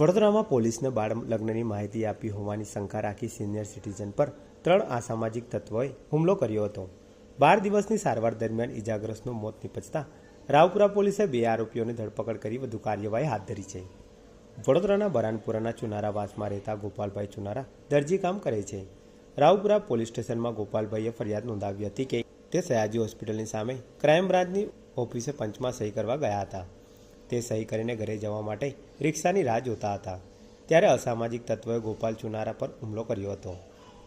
વડોદરામાં પોલીસને બાળ લગ્નની માહિતી આપી હોવાની શંકા રાખી સિનિયર સિટીઝન પર ત્રણ અસામાજિક તત્વોએ હુમલો કર્યો હતો. બાર દિવસની સારવાર દરમિયાન ઇજાગ્રસ્તનું મોત નિપજતા રાવપુરા પોલીસે બે આરોપીઓની ધરપકડ કરી વધુ કાર્યવાહી હાથ ધરી છે. વડોદરાના બરાનપુરાના ચુનારાવાસમાં રહેતા ગોપાલભાઈ ચુનારા દરજી કામ કરે છે. રાવપુરા પોલીસ સ્ટેશનમાં ગોપાલભાઈએ ફરિયાદ નોંધાવી હતી કે તે સયાજી હોસ્પિટલની સામે ક્રાઇમ બ્રાન્ચની ઓફિસે પંચમાં સહી કરવા ગયા હતા. તે સહી કરીને ઘરે જવા માટે રિક્ષાની રાહ જોતા હતા. ત્યારે અસામાજિક તત્વોએ ગોપાલ ચુનારા પર હુમલો કર્યો હતો.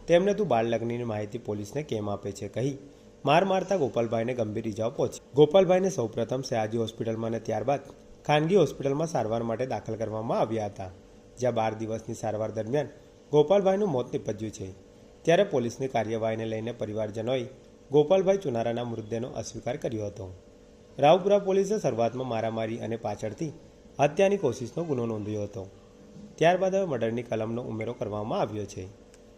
તેમણે તું બાળલગ્નની માહિતી પોલીસને કેમ આપે છે કહી માર મારતા ગોપાલભાઈને ગંભીર ઇજાઓ પહોંચી. ગોપાલભાઈને સૌપ્રથમ સયાજી હોસ્પિટલમાં અને ત્યારબાદ ખાનગી હોસ્પિટલમાં સારવાર માટે દાખલ કરવામાં આવ્યા હતા. જ્યાં બાર દિવસની સારવાર દરમિયાન ગોપાલભાઈનું મોત નિપજ્યું છે. ત્યારે પોલીસની કાર્યવાહીને લઈને પરિવારજનોએ ગોપાલભાઈ ચુનારાના મૃતદેહનો અસ્વીકાર કર્યો હતો. રાવપુરા પોલીસે શરૂઆતમાં મારામારી અને પાછળથી હત્યાની કોશિશનો ગુનો નોંધ્યો હતો. ત્યારબાદ હવે મર્ડરની કલમનો ઉમેરો કરવામાં આવ્યો છે.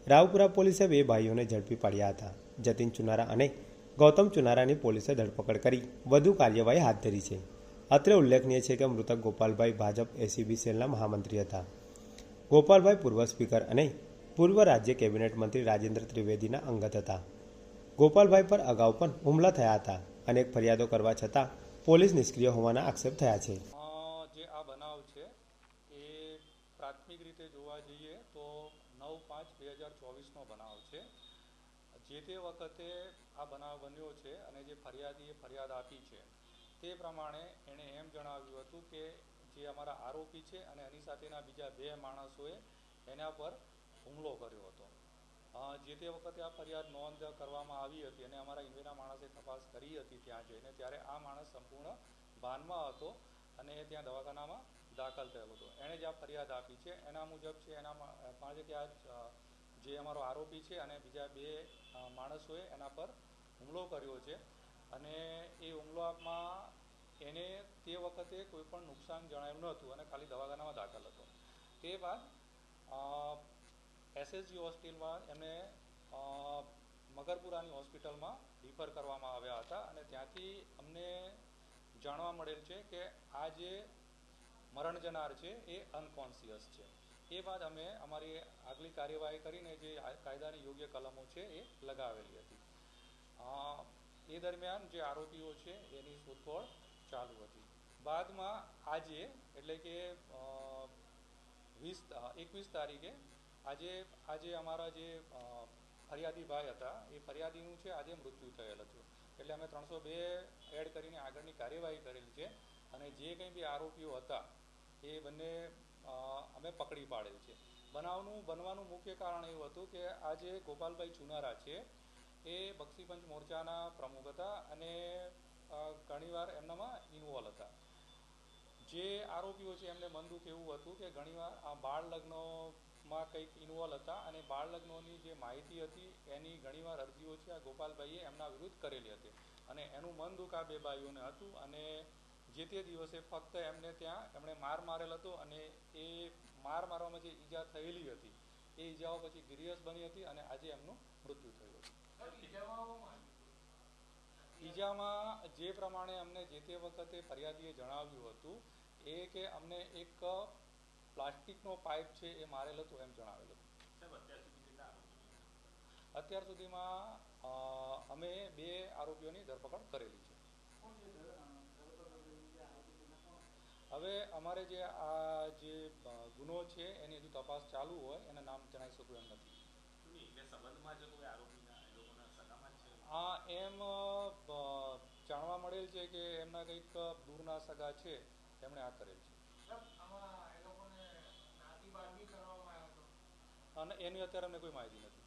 રાવપુરા પોલીસે બે ભાઈઓને ઝડપી પાડ્યા હતા. જતીન ચુનારા અને ગૌતમ ચુનારાની પોલીસે ધરપકડ કરી વધુ કાર્યવાહી હાથ ધરી છે. અત્રે ઉલ્લેખનીય છે કે મૃતક ગોપાલભાઈ ભાજપ એસીબી સેલના મહામંત્રી હતા. ગોપાલભાઈ પૂર્વ સ્પીકર અને પૂર્વ રાજ્ય કેબિનેટ મંત્રી રાજેન્દ્ર ત્રિવેદીના અંગત હતા. ગોપાલભાઈ પર અગાઉ પણ હુમલા થયા હતા અનેક ફરિયાદો કરવા છતાં પોલીસ નિષ્ક્રિય હોવાના આક્ષેપ થયા છે. એ પ્રાથમિક રીતે જોવા જઈએ તો નવ પાંચ બે હજાર ચોવીસનો બનાવ છે. જે તે વખતે આ બનાવ બન્યો છે અને જે ફરિયાદીએ ફરિયાદ આપી છે, તે પ્રમાણે એણે એમ જણાવ્યું હતું કે જે અમારા આરોપી છે અને એની સાથેના બીજા બે માણસોએ એના પર હુમલો કર્યો હતો. જે તે વખતે આ ફરિયાદ નોંધ કરવામાં આવી હતી અને અમારા ઇન્વેના માણસે તપાસ કરી હતી ત્યાં જઈને, ત્યારે આ માણસ સંપૂર્ણ ભાનમાં હતો અને ત્યાં દવાખાનામાં દાખલ થયેલો હતો. એણે જે આ ફરિયાદ આપી છે. એના મુજબ છે, એનામાં પાંચ કે આ જે અમારો આરોપી છે અને બીજા બે માણસોએ એના પર હુમલો કર્યો છે. અને એ હુમલામાં એને તે વખતે કોઈ પણ નુકસાન જણાયું ન હતું અને ખાલી દવાખાનામાં દાખલ હતો. તે બાદ એસએસજી હોસ્પિટલમાં એમને મગરપુરાની હોસ્પિટલમાં રિફર કરવામાં આવ્યા હતા. અને ત્યાંથી અમને જાણવા મળેલ છે કે આ જે મરણ જનાર છે, એ અનકોન્શિયસ છે. એ બાદ અમે અમારી આગલી કાર્યવાહી કરીને જે કાયદાની યોગ્ય કલમો છે, એ લગાવેલી હતી. એ દરમિયાન જે આરોપીઓ છે, એની શોધખોળ ચાલુ હતી. બાદમાં આજે, એટલે કે વીસ એકવીસ તારીખે આજે આજે અમારા જે ફરિયાદી ભાઈ હતા, એ ફરિયાદીનું છે, આજે મૃત્યુ થયેલ હતું. એટલે અમે ત્રણસો બે એડ કરીને આગળની કાર્યવાહી કરેલી છે. અને જે કંઈ બી આરોપીઓ હતા એ બંને અમે પકડી પાડેલ છે. બનાવનું, બનવાનું મુખ્ય કારણ એવું હતું કે આજે ગોપાલભાઈ ચુનારા છે. એ બક્ષીપંચ મોરચાના પ્રમુખ હતા અને ઘણીવાર એમનામાં ઇન્વોલ્વ હતા. જે આરોપીઓ છે એમને મન દુઃખ એવું હતું કે ઘણીવાર આ બાળ લગ્નોમાં કંઈક ઇન્વોલ્વ હતા અને બાળ લગ્નોની જે માહિતી હતી એની ઘણીવાર અરજીઓ છે આ ગોપાલભાઈએ એમના વિરુદ્ધ કરેલી હતી. અને એનું મન દુઃખ આ બે ભાઈઓને હતું અને જે તે દિવસે ફક્ત એમને ત્યાં એમણે માર મારેલ હતો અને એ માર મારવામાં જે ઈજા થયેલી હતી એ ઈજાઓ પછી ગિરિયસ બની હતી અને આજે એમનું મૃત્યુ થયું હતું ઈજામાં જે પ્રમાણે અમને જે તે વખતે ફરિયાદીએ જણાવ્યું હતું એ કે અમને એક પ્લાસ્ટિકનો પાઇપ છે એ મારેલ હતો એમ જણાવેલ હતું. અત્યાર સુધીમાં અમે બે આરોપીઓની ધરપકડ કરેલી છે. અમારે જે આ જે ગુનો છે એની હજુ તપાસ ચાલુ હોય એના નામ જણાવી શકું એમ નથી. હા એમ જાણવા મળેલ છે કે એમના કંઈક દૂરના સગા છે એમણે આ કરેલ છે. અને એની અત્યારે અમને કોઈ માહિતી નથી.